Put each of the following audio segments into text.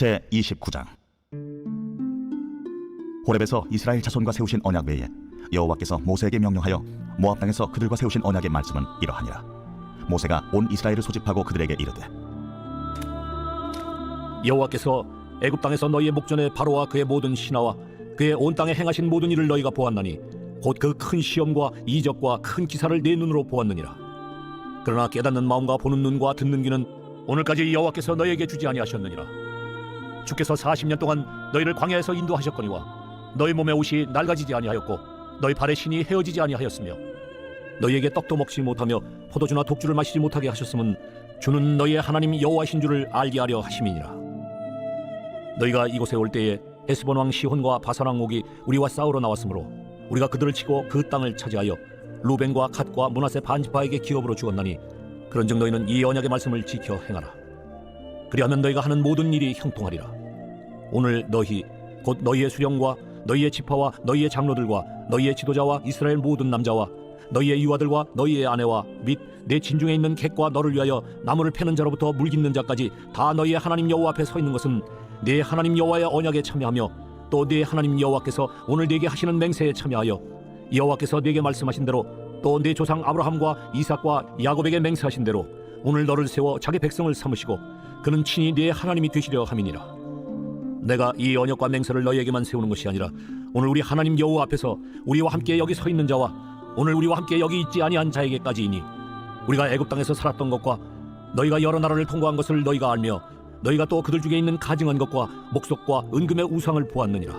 제 29장. 호렙에서 이스라엘 자손과 세우신 언약 외에 여호와께서 모세에게 명령하여 모압 땅에서 그들과 세우신 언약의 말씀은 이러하니라. 모세가 온 이스라엘을 소집하고 그들에게 이르되 여호와께서 애굽 땅에서 너희의 목전에 바로와 그의 모든 신하와 그의 온 땅에 행하신 모든 일을 너희가 보았나니 곧 그 큰 시험과 이적과 큰 기사를 내 눈으로 보았느니라. 그러나 깨닫는 마음과 보는 눈과 듣는 귀는 오늘까지 여호와께서 너희에게 주지 아니하셨느니라 주께서 40년 동안 너희를 광야에서 인도하셨거니와 너희 몸의 옷이 낡아지지 아니하였고 너희 발의 신이 헤어지지 아니하였으며 너희에게 떡도 먹지 못하며 포도주나 독주를 마시지 못하게 하셨음은 주는 너희의 하나님 여호와신 줄을 알게 하려 하심이니라. 너희가 이곳에 올 때에 헤스본 왕 시혼과 바산 왕 옥이 우리와 싸우러 나왔으므로 우리가 그들을 치고 그 땅을 차지하여 루벤과 갓과 문하세 반지파에게 기업으로 주었나니 그런즉 너희는 이 언약의 말씀을 지켜 행하라. 그리하면 너희가 하는 모든 일이 형통하리라 오늘 너희 곧 너희의 수령과 너희의 지파와 너희의 장로들과 너희의 지도자와 이스라엘 모든 남자와 너희의 유아들과 너희의 아내와 및 내 진중에 있는 객과 너를 위하여 나무를 패는 자로부터 물 깃는 자까지 다 너희의 하나님 여호와 앞에 서 있는 것은 네 하나님 여호와의 언약에 참여하며 또 네 하나님 여호와께서 오늘 네게 하시는 맹세에 참여하여 여호와께서 네게 말씀하신 대로 또 네 조상 아브라함과 이삭과 야곱에게 맹세하신 대로 오늘 너를 세워 자기 백성을 삼으시고 그는 친히 네 하나님이 되시려 함이니라 내가 이 언약과 맹세를 너희에게만 세우는 것이 아니라 오늘 우리 하나님 여호와 앞에서 우리와 함께 여기 서 있는 자와 오늘 우리와 함께 여기 있지 아니한 자에게까지이니 우리가 애굽 땅에서 살았던 것과 너희가 여러 나라를 통과한 것을 너희가 알며 너희가 또 그들 중에 있는 가증한 것과 목석과 은금의 우상을 보았느니라.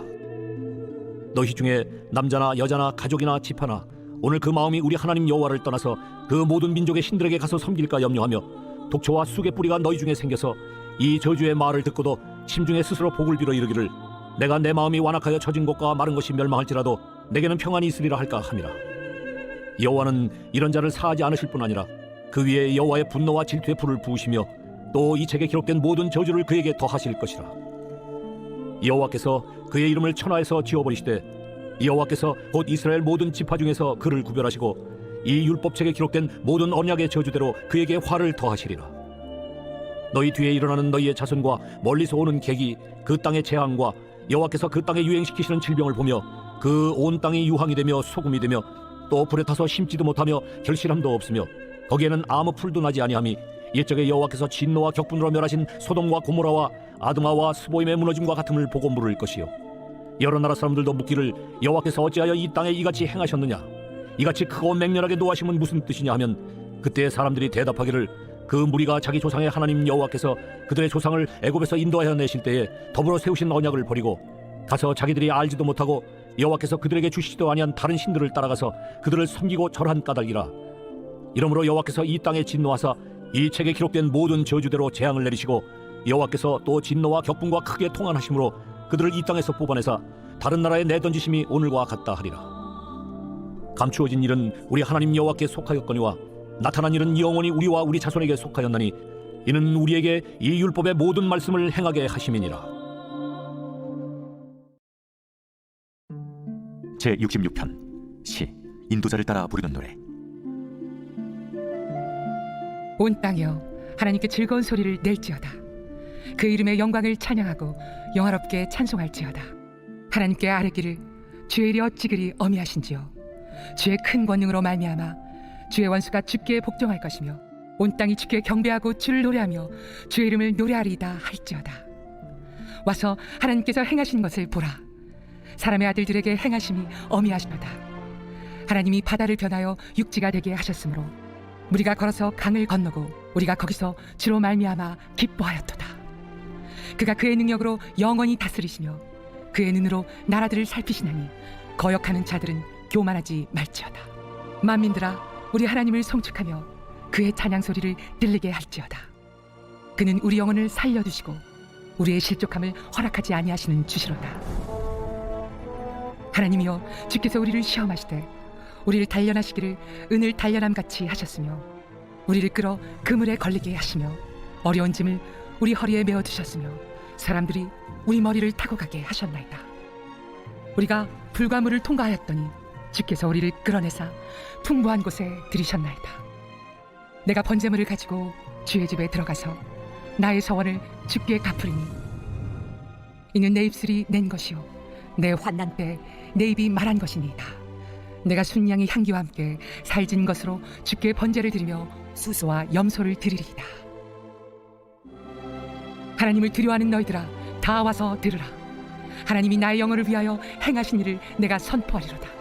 너희 중에 남자나 여자나 가족이나 집 하나 오늘 그 마음이 우리 하나님 여호와를 떠나서 그 모든 민족의 신들에게 가서 섬길까 염려하며 독초와 쑥의 뿌리가 너희 중에 생겨서 이 저주의 말을 듣고도 심중에 스스로 복을 빌어 이르기를 내가 내 마음이 완악하여 젖은 것과 마른 것이 멸망할지라도 내게는 평안이 있으리라 할까 함이라. 여호와는 이런 자를 사하지 않으실 뿐 아니라 그 위에 여호와의 분노와 질투의 불을 부으시며 또 이 책에 기록된 모든 저주를 그에게 더하실 것이라. 여호와께서 그의 이름을 천하에서 지워버리시되 여호와께서 곧 이스라엘 모든 지파 중에서 그를 구별하시고 이 율법책에 기록된 모든 언약의 저주대로 그에게 화를 더하시리라 너희 뒤에 일어나는 너희의 자손과 멀리서 오는 객이 그 땅의 재앙과 여호와께서 그 땅에 유행시키시는 질병을 보며 그 온 땅이 유황이 되며 소금이 되며 또 불에 타서 심지도 못하며 결실함도 없으며 거기에는 아무 풀도 나지 아니함이 옛적에 여호와께서 진노와 격분으로 멸하신 소돔과 고모라와 아드마와 스보임의 무너짐과 같음을 보고 물을 것이요. 여러 나라 사람들도 묻기를 여호와께서 어찌하여 이 땅에 이같이 행하셨느냐? 이같이 크고 맹렬하게 노하심은 무슨 뜻이냐 하면 그때 사람들이 대답하기를 그 무리가 자기 조상의 하나님 여호와께서 그들의 조상을 애굽에서 인도하여 내실 때에 더불어 세우신 언약을 버리고 가서 자기들이 알지도 못하고 여호와께서 그들에게 주시지도 아니한 다른 신들을 따라가서 그들을 섬기고 절한 까닭이라. 이러므로 여호와께서 이 땅에 진노하사 이 책에 기록된 모든 저주대로 재앙을 내리시고 여호와께서 또 진노와 격분과 크게 통한하심으로 그들을 이 땅에서 뽑아내사 다른 나라에 내던지심이 오늘과 같다 하리라. 감추어진 일은 우리 하나님 여호와께 속하였거니와 나타난 일은 영원히 우리와 우리 자손에게 속하였나니 이는 우리에게 이 율법의 모든 말씀을 행하게 하심이니라. 제 66편 시 인도자를 따라 부르는 노래. 온 땅이여 하나님께 즐거운 소리를 낼지어다. 그 이름의 영광을 찬양하고 영화롭게 찬송할지어다. 하나님께 아뢰기를 주의 일이 어찌 그리 어미하신지요? 주의 큰 권능으로 말미암아 주의 원수가 주께 복종할 것이며 온 땅이 주께 경배하고 주를 노래하며 주의 이름을 노래하리이다 할지어다 와서 하나님께서 행하신 것을 보라 사람의 아들들에게 행하심이 어미하시도다 하나님이 바다를 변하여 육지가 되게 하셨으므로 우리가 걸어서 강을 건너고 우리가 거기서 주로 말미암아 기뻐하였도다. 그가 그의 능력으로 영원히 다스리시며 그의 눈으로 나라들을 살피시나니 거역하는 자들은 교만하지 말지어다. 만민들아 우리 하나님을 송축하며 그의 찬양 소리를 들리게 할지어다. 그는 우리 영혼을 살려두시고 우리의 실족함을 허락하지 아니하시는 주시로다. 하나님이여 주께서 우리를 시험하시되 우리를 단련하시기를 은을 단련함 같이 하셨으며 우리를 끌어 그물에 걸리게 하시며 어려운 짐을 우리 허리에 메어 두셨으며 사람들이 우리 머리를 타고 가게 하셨나이다. 우리가 불과물을 통과하였더니 주께서 우리를 끌어내사 풍부한 곳에 들이셨나이다. 내가 번제물을 가지고 주의 집에 들어가서 나의 서원을 주께 갚으리니 이는 내 입술이 낸 것이요 내 환난 때 내 입이 말한 것이니이다. 내가 순양의 향기와 함께 살진 것으로 주께 번제를 드리며 수소와 염소를 드리리이다. 하나님을 두려워하는 너희들아 다 와서 들으라. 하나님이 나의 영혼을 위하여 행하신 일을 내가 선포하리로다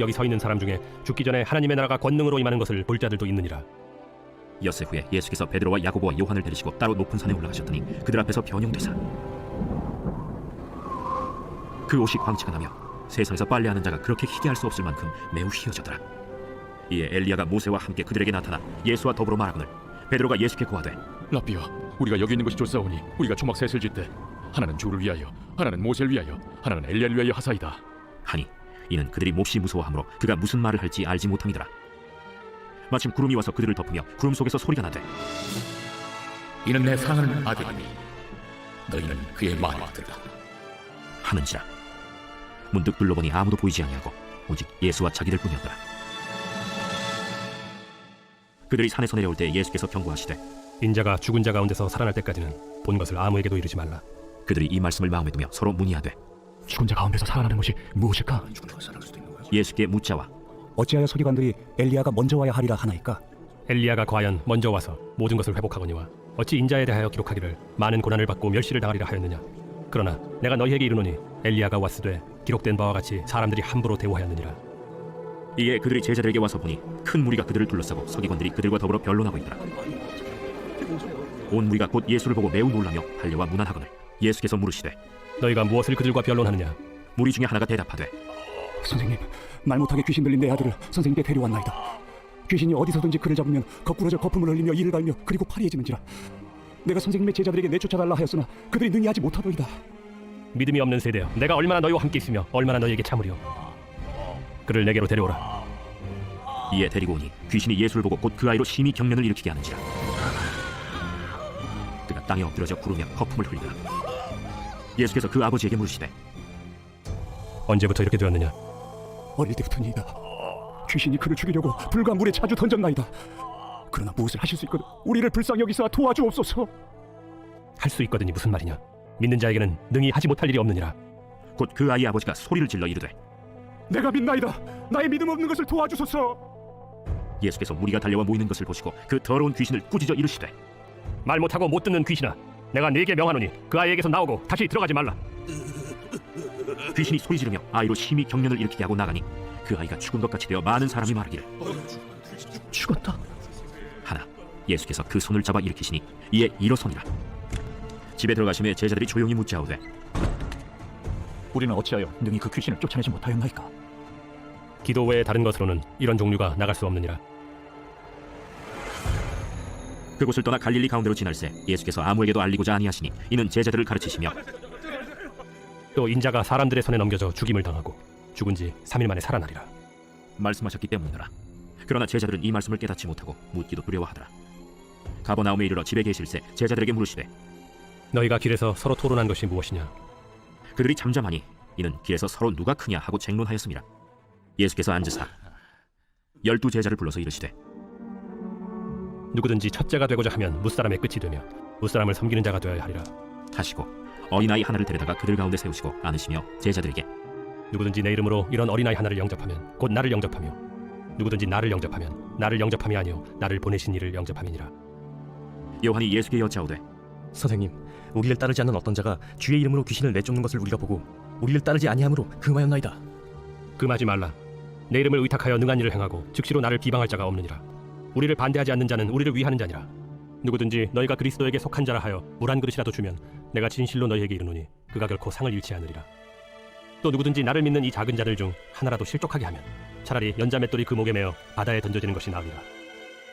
여기 서 있는 사람 중에 죽기 전에 하나님의 나라가 권능으로 임하는 것을 볼 자들도 있느니라. 엿새 후에 예수께서 베드로와 야고보와 요한을 데리시고 따로 높은 산에 올라가셨더니 그들 앞에서 변형되사 그 옷이 광채가 나며 세상에서 빨래하는 자가 그렇게 희게 할 수 없을 만큼 매우 희어졌더라. 이에 엘리야가 모세와 함께 그들에게 나타나 예수와 더불어 말하거늘 베드로가 예수께 고하되 라비여 우리가 여기 있는 것이 좋사오니 우리가 초막 셋을 짓되 하나는 주를 위하여 하나는 모세를 위하여 하나는 엘리야를 위하여 하사이다. 하니 이는 그들이 몹시 무서워하므로 그가 무슨 말을 할지 알지 못함이더라. 마침 구름이 와서 그들을 덮으며 구름 속에서 소리가 나되 이는 내 사랑하는 아들이니? 너희는 그의 말을 들으라. 하는지라 문득 둘러보니 아무도 보이지 아니하고 오직 예수와 자기들 뿐이었더라. 그들이 산에서 내려올 때 예수께서 경고하시되 인자가 죽은 자 가운데서 살아날 때까지는 본 것을 아무에게도 이르지 말라. 그들이 이 말씀을 마음에 두며 서로 문의하되 죽은 자 가운데서 살아나는 것이 무엇일까? 예수께 묻자와 어찌하여 서기관들이 엘리야가 먼저 와야 하리라 하나이까? 엘리야가 과연 먼저 와서 모든 것을 회복하거니와 어찌 인자에 대하여 기록하기를 많은 고난을 받고 멸시를 당하리라 하였느냐 그러나 내가 너희에게 이르노니 엘리야가 왔으되 기록된 바와 같이 사람들이 함부로 대우하였느니라 이에 그들이 제자들에게 와서 보니 큰 무리가 그들을 둘러싸고 서기관들이 그들과 더불어 변론하고 있더라 온 무리가 곧 예수를 보고 매우 놀라며 할례와 무난하거늘 예수께서 물으시되 너희가 무엇을 그들과 변론하느냐 무리 중에 하나가 대답하되 선생님, 말 못하게 귀신 들린 내 아들을 선생님께 데려왔나이다. 귀신이 어디서든지 그를 잡으면 거꾸러져 거품을 흘리며 이를 갈며 그리고 파리해지는지라. 내가 선생님의 제자들에게 내쫓아달라 하였으나 그들이 능히 하지 못하더이다. 믿음이 없는 세대여 내가 얼마나 너희와 함께 있으며 얼마나 너희에게 참으리오 그를 내게로 데려오라 이에 데리고 오니 귀신이 예수를 보고 곧 그 아이로 심히 경련을 일으키게 하는지라 그가 땅에 엎드려져 구르며 거품을 흘리더라 예수께서 그 아버지에게 물으시되 언제부터 이렇게 되었느냐 어릴 때부터니이다. 귀신이 그를 죽이려고 불과 물에 자주 던졌나이다. 그러나 무엇을 하실 수 있거든 우리를 불쌍히 여기사 도와주옵소서. 할 수 있거든이 무슨 말이냐 믿는 자에게는 능히 하지 못할 일이 없느니라 곧 그 아이의 아버지가 소리를 질러 이르되 내가 믿나이다. 나의 믿음 없는 것을 도와주소서. 예수께서 무리가 달려와 모이는 것을 보시고 그 더러운 귀신을 꾸짖어 이르시되 말 못하고 못 듣는 귀신아 내가 네게 명하노니 그 아이에게서 나오고 다시 들어가지 말라 귀신이 소리 지르며 아이로 심히 경련을 일으키게 하고 나가니 그 아이가 죽은 것 같이 되어 많은 사람이 말하기를 죽었다. 하나 예수께서 그 손을 잡아 일으키시니 이에 일어서니라 집에 들어가심에 제자들이 조용히 묻자오되 우리는 어찌하여 능히 그 귀신을 쫓아내지 못하였나이까? 기도 외에 다른 것으로는 이런 종류가 나갈 수 없느니라 그곳을 떠나 갈릴리 가운데로 지날새 예수께서 아무에게도 알리고자 아니하시니 이는 제자들을 가르치시며 또 인자가 사람들의 손에 넘겨져 죽임을 당하고 죽은 지 3일 만에 살아나리라. 말씀하셨기 때문이더라. 그러나 제자들은 이 말씀을 깨닫지 못하고 묻기도 두려워하더라. 가버나움에 이르러 집에 계실새 제자들에게 물으시되 너희가 길에서 서로 토론한 것이 무엇이냐? 그들이 잠잠하니 이는 길에서 서로 누가 크냐 하고 쟁론하였습니다. 예수께서 앉으사 열두 제자를 불러서 이르시되 누구든지 첫째가 되고자 하면 무사람의 끝이 되며 무사람을 섬기는 자가 되어야 하리라. 하시고 어린아이 하나를 데려다가 그들 가운데 세우시고 안으시며 제자들에게 누구든지 내 이름으로 이런 어린아이 하나를 영접하면 곧 나를 영접하며 누구든지 나를 영접하면 나를 영접함이 아니요 나를 보내신 이를 영접함이니라. 요한이 예수께 여짜오되 선생님, 우리를 따르지 않는 어떤 자가 주의 이름으로 귀신을 내쫓는 것을 우리가 보고 우리를 따르지 아니함으로 금하였나이다. 금하지 말라. 내 이름을 의탁하여 능한 일을 행하고 즉시로 나를 비방할 자가 없느니라 우리를 반대하지 않는 자는 우리를 위하는 자니라. 누구든지 너희가 그리스도에게 속한 자라 하여 물 한 그릇이라도 주면 내가 진실로 너희에게 이르노니 그가 결코 상을 잃지 않으리라. 또 누구든지 나를 믿는 이 작은 자들 중 하나라도 실족하게 하면 차라리 연자 맷돌이 그 목에 매어 바다에 던져지는 것이 나으리라.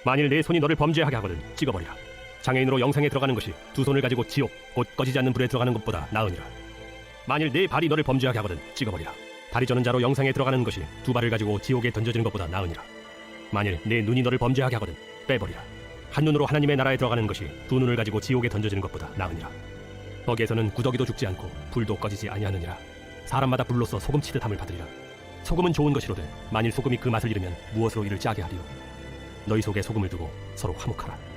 만일 내 손이 너를 범죄하게 하거든 찍어버리라. 장애인으로 영생에 들어가는 것이 두 손을 가지고 지옥 곧 꺼지지 않는 불에 들어가는 것보다 나으니라. 만일 네 발이 너를 범죄하게 하거든 찍어버리라. 다리 저는 자로 영상에 들어가는 것이 두 발을 가지고 지옥에 던져지는 것보다 나으니라. 만일 네 눈이 너를 범죄하게 하거든 빼버리라. 한 눈으로 하나님의 나라에 들어가는 것이 두 눈을 가지고 지옥에 던져지는 것보다 나으니라. 거기에서는 구더기도 죽지 않고 불도 꺼지지 아니하느니라. 사람마다 불로서 소금 치듯 함을 받으리라. 소금은 좋은 것이로되 만일 소금이 그 맛을 잃으면 무엇으로 이를 짜게 하리요. 너희 속에 소금을 두고 서로 화목하라.